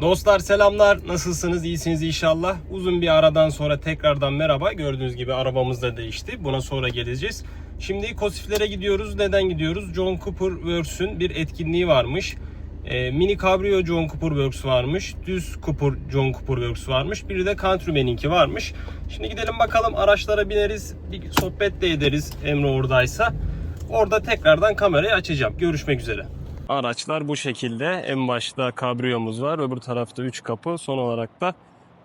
Dostlar selamlar. Nasılsınız? İyisiniz inşallah. Uzun bir aradan sonra tekrardan merhaba. Gördüğünüz gibi arabamız da değişti. Buna sonra geleceğiz. Şimdi Kosiflere gidiyoruz. Neden gidiyoruz? John Cooper Works'ün bir etkinliği varmış. Ee, mini Cabrio John Cooper Works varmış. Düz Cooper John Cooper Works varmış. Bir de Countryman'inki varmış. Şimdi gidelim bakalım araçlara bineriz. Bir sohbet de ederiz Emre oradaysa. Orada tekrardan kamerayı açacağım. Görüşmek üzere. Araçlar bu şekilde. En başta kabriyomuz var. Öbür tarafta 3 kapı. Son olarak da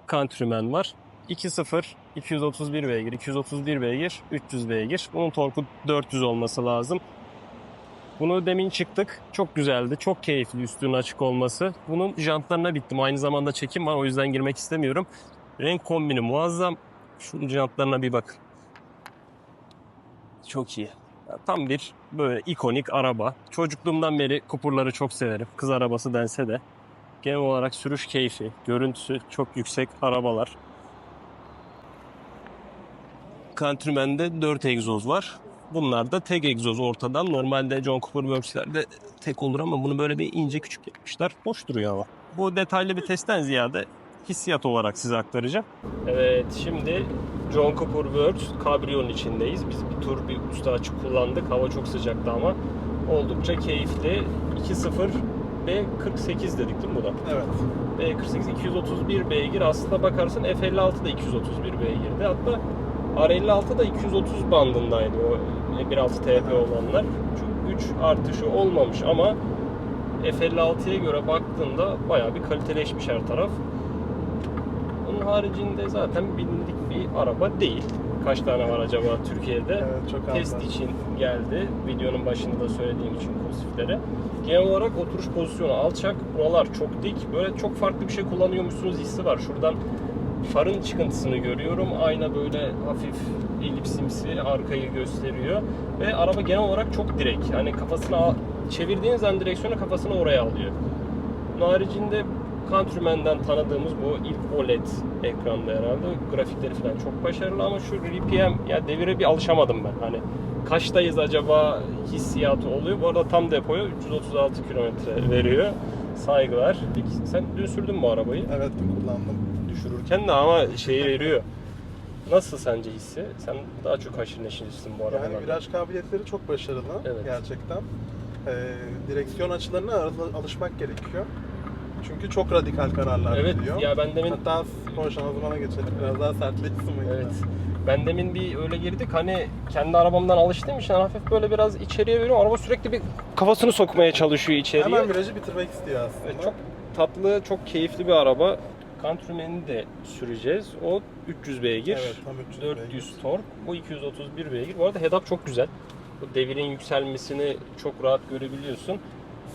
Countryman var. 2.0, 231 beygir, 231 beygir, 300 beygir. Bunun torku 400 olması lazım. Bunu demin çıktık. Çok güzeldi. Çok keyifli üstünün açık olması. Bunun jantlarına bittim. Aynı zamanda çekim var. O yüzden girmek istemiyorum. Renk kombini muazzam. Şunun jantlarına bir bakın. Çok iyi. Tam bir böyle ikonik araba. Çocukluğumdan beri kupurları çok severim. Kız arabası dense de. Genel olarak sürüş keyfi, görüntüsü çok yüksek arabalar. Countryman'de 4 egzoz var. Bunlar da tek egzoz ortadan. Normalde John Cooper Works'lerde tek olur ama bunu böyle bir ince küçük yapmışlar. Hoş duruyor ama. Bu detaylı bir testten ziyade hissiyat olarak size aktaracağım. Evet şimdi John Cooper Works Cabrio'nun içindeyiz. Biz bir tur bir üstü açık kullandık. Hava çok sıcaktı ama oldukça keyifli. 2.0 B48 dedik değil mi bu da? Evet. B48 231 beygir. Aslında bakarsan F56 da 231 beygirdi. Hatta R56 da 230 bandındaydı o 1.6 TP olanlar. Çünkü güç artışı olmamış ama F56'ya göre baktığında bayağı bir kaliteleşmiş her taraf. Onun haricinde zaten bilindik bir araba değil. Kaç tane var acaba Türkiye'de? Evet çok test için geldi. Videonun başında da söylediğim için pozitiflere. Genel olarak oturuş pozisyonu alçak. Buralar çok dik. Böyle çok farklı bir şey kullanıyormuşsunuz hissi var. Şuradan farın çıkıntısını görüyorum. Ayna böyle hafif elipsimsi arkayı gösteriyor. Ve araba genel olarak çok direk. Yani kafasını al- çevirdiğiniz an direksiyonu kafasını oraya alıyor. Bunun haricinde Countryman'den tanıdığımız bu ilk OLED ekranda herhalde. Grafikleri falan çok başarılı ama şu RPM ya devire bir alışamadım ben. Hani kaçtayız acaba hissiyatı oluyor. Bu arada tam depoya 336 kilometre veriyor. Saygılar. Peki sen dün sürdün mü arabayı? Evet kullandım. Düşürürken de ama şeyi veriyor. Nasıl sence hissi? Sen daha çok haşır neşirsin bu arabalarda. Yani viraj kabiliyetleri çok başarılı Evet. gerçekten. Ee, direksiyon açılarına al- alışmak gerekiyor. Çünkü çok radikal kararlar Evet veriyor. ya ben demin Hatta spor şanzımana geçelim. Biraz daha sertleşsin makine. Evet. Ben demin bir öyle girdik hani kendi arabamdan alıştığım için hafif böyle biraz içeriye veriyorum. Araba sürekli bir kafasını sokmaya çalışıyor içeriye. Hemen virajı bitirmek istiyor aslında. Evet, çok tatlı, çok keyifli bir araba. Countryman'i de süreceğiz. O 300 beygir. Evet, tam 300 400 beygir. tork. Bu 231 beygir. Bu arada head-up çok güzel. Bu devirin yükselmesini çok rahat görebiliyorsun.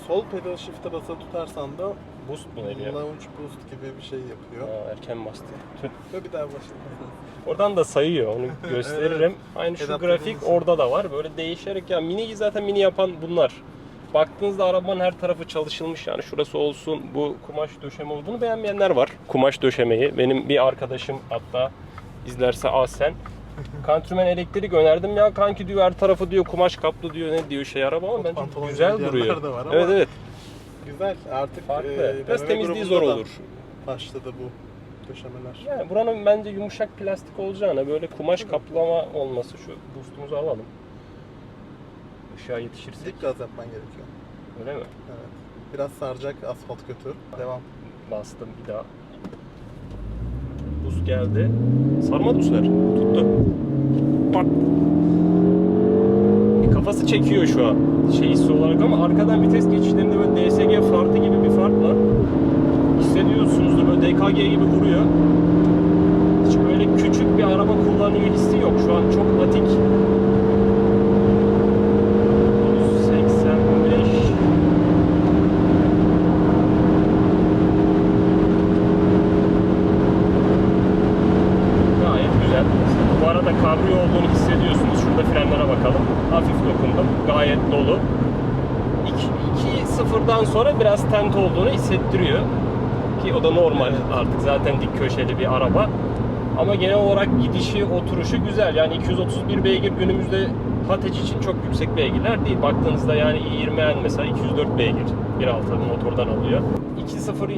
Sol pedal shift'e basılı tutarsan da Boost mu veriyor? launch boost gibi bir şey yapıyor. Aa, erken bastı. Tüh. Ve bir daha başlayalım. Oradan da sayıyor. Onu gösteririm. Aynı şu Head-up grafik dediğimiz- orada da var. Böyle değişerek ya miniyi zaten mini yapan bunlar. Baktığınızda arabanın her tarafı çalışılmış yani şurası olsun bu kumaş döşeme olduğunu beğenmeyenler var. Kumaş döşemeyi. Benim bir arkadaşım hatta izlerse Asen. Countryman elektrik önerdim ya kanki diyor her tarafı diyor kumaş kaplı diyor ne diyor şey araba ama bence güzel duruyor. evet evet Güzel. Artık farklı. e, Biraz BMW temizliği grubunda zor da olur. Başladı bu döşemeler. Yani buranın bence yumuşak plastik olacağına böyle kumaş kaplama olması şu boostumuzu alalım. Işığa yetişirsek Dik gaz yapman gerekiyor. öyle mi? Evet. Biraz saracak asfalt kötü. Devam. Bastım bir daha. Buz geldi. Sarmadı bu sefer. Tuttu. Bak. Kafası çekiyor şu an. Şey hissi olarak ama arkadan vites geçişlerinde böyle DSG farkı gibi bir fark var. Hissediyorsunuzdur böyle DKG gibi vuruyor. Hiç böyle küçük bir araba kullanıyor hissi yok. Şu an çok atik. 185 Gayet güzel. Bu arada kabrio olduğunu hissediyorsunuz. Şurada frenlere bakalım. Hafif dokundum. Gayet dolu. 2-0'dan sonra biraz tent olduğunu hissettiriyor. Ki o da normal artık zaten dik köşeli bir araba. Ama genel olarak gidişi, oturuşu güzel. Yani 231 beygir günümüzde Pateç için çok yüksek beygirler değil. Baktığınızda yani i20N mesela 204 beygir 1.6 motordan alıyor. 2.0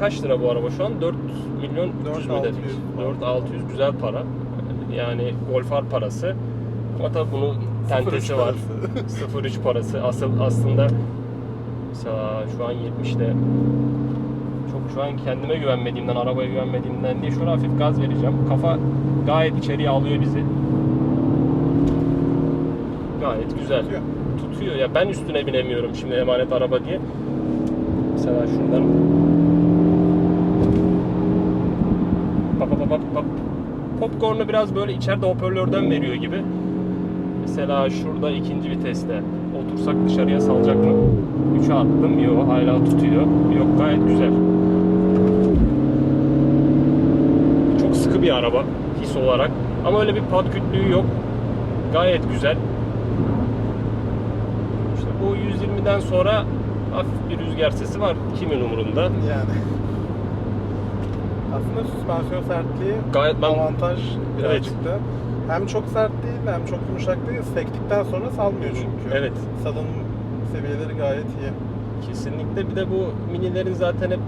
kaç lira bu araba şu an? 4 milyon 300 mü 4.600 dedik? 4600 güzel para. Yani Golf R parası. Ama tabii bunun tentesi 0.3 var. parası. 0.3 parası. Asıl aslında mesela şu an 70'te çok şu an kendime güvenmediğimden, arabaya güvenmediğimden diye şöyle hafif gaz vereceğim. Kafa gayet içeriye alıyor bizi. Gayet güzel. Tutuyor. Tutuyor. Ya ben üstüne binemiyorum şimdi emanet araba diye. Mesela şuradan Pap pap pap pap. Popcorn'u biraz böyle içeride hoparlörden veriyor gibi. Mesela şurada ikinci viteste otursak dışarıya salacak mı? 3'e attım. Yok hala tutuyor. Yok gayet güzel. Çok sıkı bir araba his olarak. Ama öyle bir pat kütlüğü yok. Gayet güzel. İşte bu 120'den sonra hafif bir rüzgar sesi var. Kimin umurunda? Yani. Aslında süspansiyon sertliği Gayet ben avantaj birazcık da. Hem çok sert değil hem çok yumuşak değil. Sektikten sonra salmıyor çünkü. Evet. Salınım seviyeleri gayet iyi. kesinlikle bir de bu minilerin zaten hep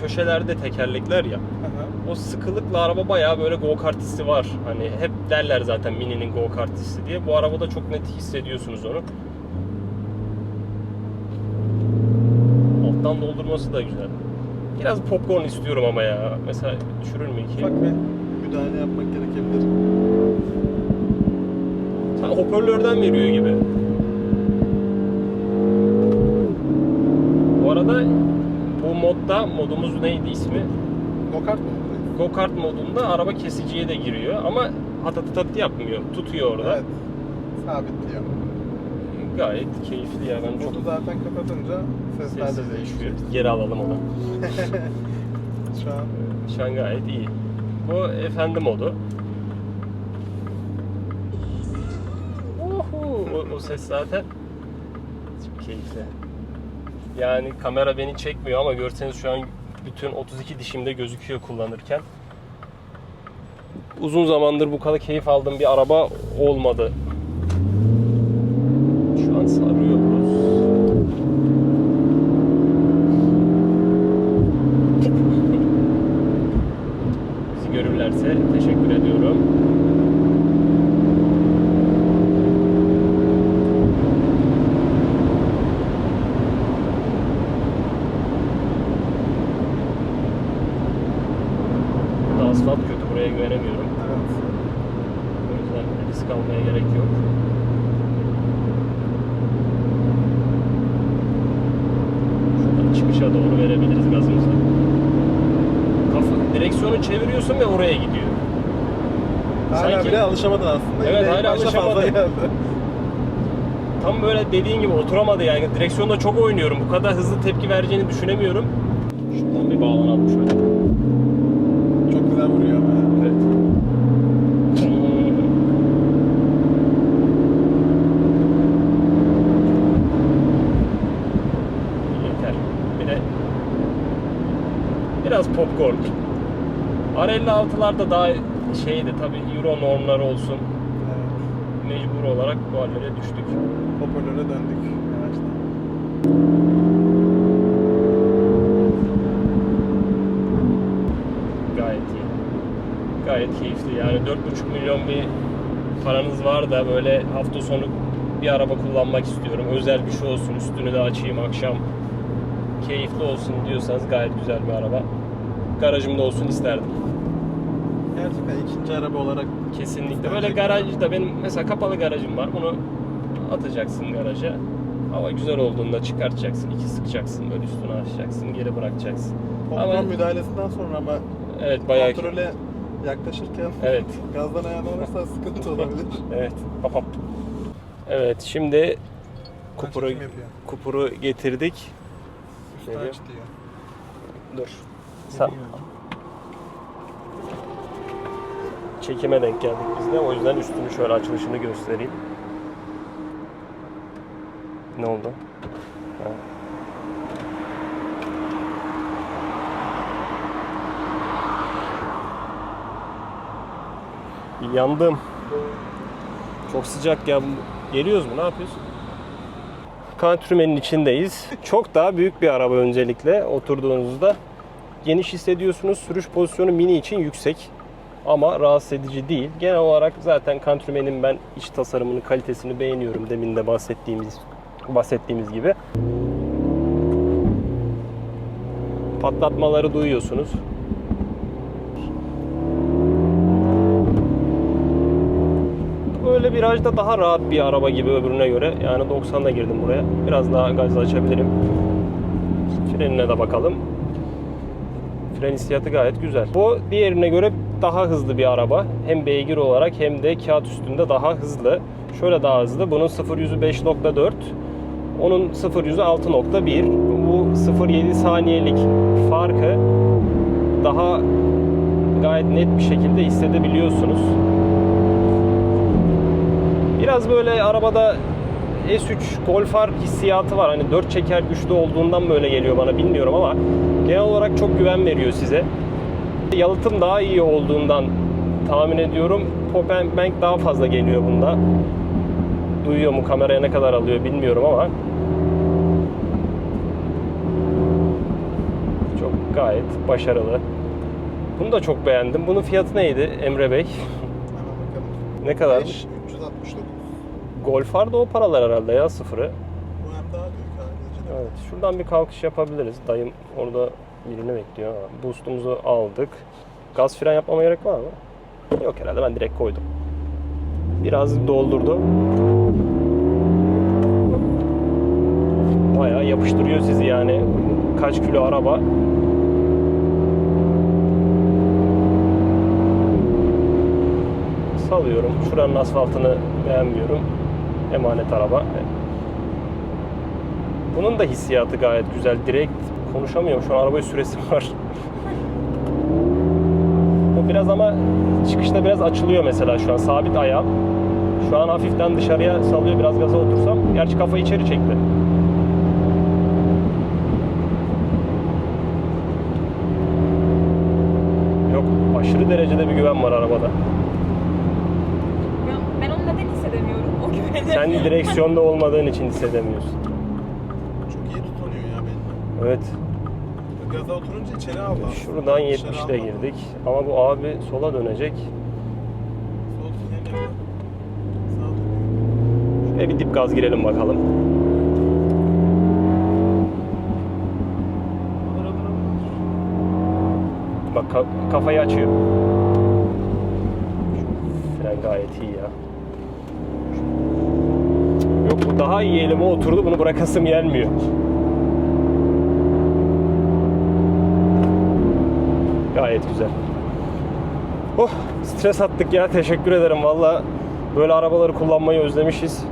köşelerde tekerlekler ya. Aha. O sıkılıkla araba bayağı böyle go kart hissi var. Hani hep derler zaten mininin go kart hissi diye. Bu arabada çok net hissediyorsunuz onu. Alttan doldurması da güzel. Biraz popcorn istiyorum ama ya. Mesela düşürür mü ki? Ufak bir müdahale yapmak gerekebilir. Hoparlörden veriyor gibi. Bu arada bu modda modumuz neydi ismi? Go-kart mı? Go kart modunda araba kesiciye de giriyor ama hatat tat yapmıyor. Tutuyor orada. Evet. Sabitliyor. Gayet keyifli ya. Ben çok Modu zaten kapatınca sesler de değişiyor. değişiyor. Geri alalım onu. Şu an Şu an gayet iyi. Bu efendi modu. Ses zaten çok keyifli. Yani kamera beni çekmiyor ama görseniz şu an bütün 32 dişimde gözüküyor kullanırken. Uzun zamandır bu kadar keyif aldığım bir araba olmadı. Şu an sarıyoruz. Bizi görürlerse teşekkür ediyorum. Burada asfalt kötü buraya güvenemiyorum. evet. O yüzden risk almaya gerek yok. Çıkışa doğru verebiliriz gazımızı. Kafa, direksiyonu çeviriyorsun ve oraya gidiyor. Hala Sanki- bile alışamadın aslında. Evet, Yine hala alışamadım. Tam böyle dediğin gibi oturamadı yani. Direksiyonda çok oynuyorum. Bu kadar hızlı tepki vereceğini düşünemiyorum. Şuradan bir bağlanalım şöyle. Çok güzel vuruyor ama. ya. Evet. Yeter. Bir de popcorn. R56'larda daha şeydi tabii Euro normları olsun. Evet. Mecbur olarak bu hallere düştük. Hoparlöre döndük yavaştan. Gayet iyi. Gayet keyifli. Yani 4,5 milyon bir paranız var da böyle hafta sonu bir araba kullanmak istiyorum. Özel bir şey olsun. Üstünü de açayım akşam. Keyifli olsun diyorsanız gayet güzel bir araba. Garajımda olsun isterdim. Gerçekten ikinci araba olarak Kesinlikle. Böyle garajda benim mesela kapalı garajım var. Bunu atacaksın garaja. Hava güzel olduğunda çıkartacaksın. iki sıkacaksın. Böyle üstüne açacaksın. Geri bırakacaksın. Popcorn Ama müdahalesinden sonra ama evet bayağı kontrole yaklaşırken Evet. gazdan ayağına alırsan sıkıntı olabilir. Evet. Hop hop. Evet şimdi kupuru kupuru getirdik. Üstü aç diyor. Dur. Sen çekime denk geldik biz de. O yüzden üstünü şöyle açılışını göstereyim. Ne oldu? Ha. Yandım. Çok sıcak ya. Geliyoruz mu? Ne yapıyoruz? Countryman'in içindeyiz. Çok daha büyük bir araba öncelikle oturduğunuzda. Geniş hissediyorsunuz. Sürüş pozisyonu mini için yüksek ama rahatsız edici değil. Genel olarak zaten Countryman'in ben iç tasarımının kalitesini beğeniyorum. Demin de bahsettiğimiz bahsettiğimiz gibi. Patlatmaları duyuyorsunuz. Böyle virajda daha rahat bir araba gibi öbürüne göre. Yani 90'da girdim buraya. Biraz daha gaz açabilirim. Frenine de bakalım. Fren hissiyatı gayet güzel. Bu diğerine göre daha hızlı bir araba. Hem beygir olarak hem de kağıt üstünde daha hızlı. Şöyle daha hızlı. Bunun 0 yüzü 5.4. Onun 0 yüzü 6.1. Bu 0.7 saniyelik farkı daha gayet net bir şekilde hissedebiliyorsunuz. Biraz böyle arabada S3 Golf R hissiyatı var. Hani 4 çeker güçlü olduğundan böyle geliyor bana bilmiyorum ama genel olarak çok güven veriyor size. Yalıtım daha iyi olduğundan tahmin ediyorum. Pop Bank daha fazla geliyor bunda. Duyuyor mu kameraya ne kadar alıyor bilmiyorum ama çok gayet başarılı. Bunu da çok beğendim. Bunun fiyatı neydi Emre Bey? Ne kadar? 5, 369. Golf da o paralar herhalde ya sıfırı. Bu hem daha büyük ayrıca. Evet, şuradan bir kalkış yapabiliriz. Dayım orada birini bekliyor. Boost'umuzu aldık. Gaz fren yapmama gerek var mı? Yok herhalde ben direkt koydum. Biraz doldurdu. Bayağı yapıştırıyor sizi yani. Kaç kilo araba. Salıyorum. Şuranın asfaltını beğenmiyorum. Emanet araba. Bunun da hissiyatı gayet güzel. Direkt konuşamıyorum. Şu an arabayı süresi var. Bu biraz ama çıkışta biraz açılıyor mesela şu an. Sabit ayağım. Şu an hafiften dışarıya salıyor. Biraz gaza otursam. Gerçi kafayı içeri çekti. Yok aşırı derecede bir güven var arabada. Ben, ben onu neden hissedemiyorum o güveni? Sen direksiyonda olmadığın için hissedemiyorsun. Çok iyi tutunuyor ya benim. Evet. Gaza oturunca içeri aldı. Şuradan İçeri 70'te almadı. girdik. Ama bu abi sola dönecek. Şuraya bir dip gaz girelim bakalım. Bak ka- kafayı açıyor. Fren gayet iyi ya. Yok bu daha iyi elime oturdu. Bunu bırakasım gelmiyor. Gayet güzel. Oh stres attık ya. Teşekkür ederim. Valla böyle arabaları kullanmayı özlemişiz.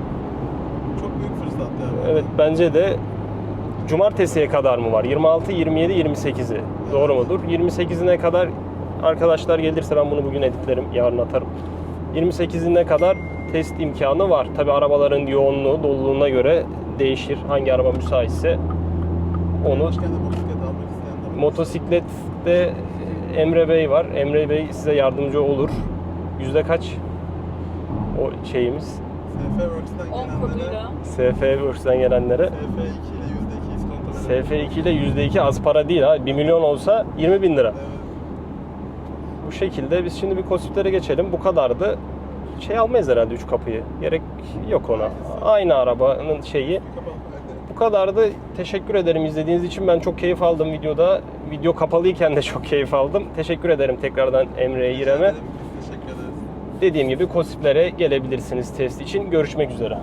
Çok büyük fırsat ya. Evet bence de cumartesiye kadar mı var? 26, 27, 28'i. Doğru mudur? 28'ine kadar arkadaşlar gelirse ben bunu bugün editlerim, yarın atarım. 28'ine kadar test imkanı var. Tabi arabaların yoğunluğu, doluluğuna göre değişir. Hangi araba müsaitse onu. Motosiklette Emre Bey var. Emre Bey size yardımcı olur. Yüzde kaç? O şeyimiz. SF Works'ten 10 gelenlere koduyla. SF Works'ten gelenlere. SF2 ile %2 iskonto verelim. SF2 ile %2 az para değil ha. 1 milyon olsa 20 bin lira. Evet. Bu şekilde biz şimdi bir kosiplere geçelim. Bu kadardı. Şey almayız herhalde 3 kapıyı. Gerek yok ona. Aynı arabanın şeyi. Kapalı. Kadardı. Teşekkür ederim izlediğiniz için. Ben çok keyif aldım videoda. Video kapalıyken de çok keyif aldım. Teşekkür ederim tekrardan Emre'ye, İrem'e. Teşekkür ederiz. Dediğim gibi kosiplere gelebilirsiniz test için. Görüşmek üzere.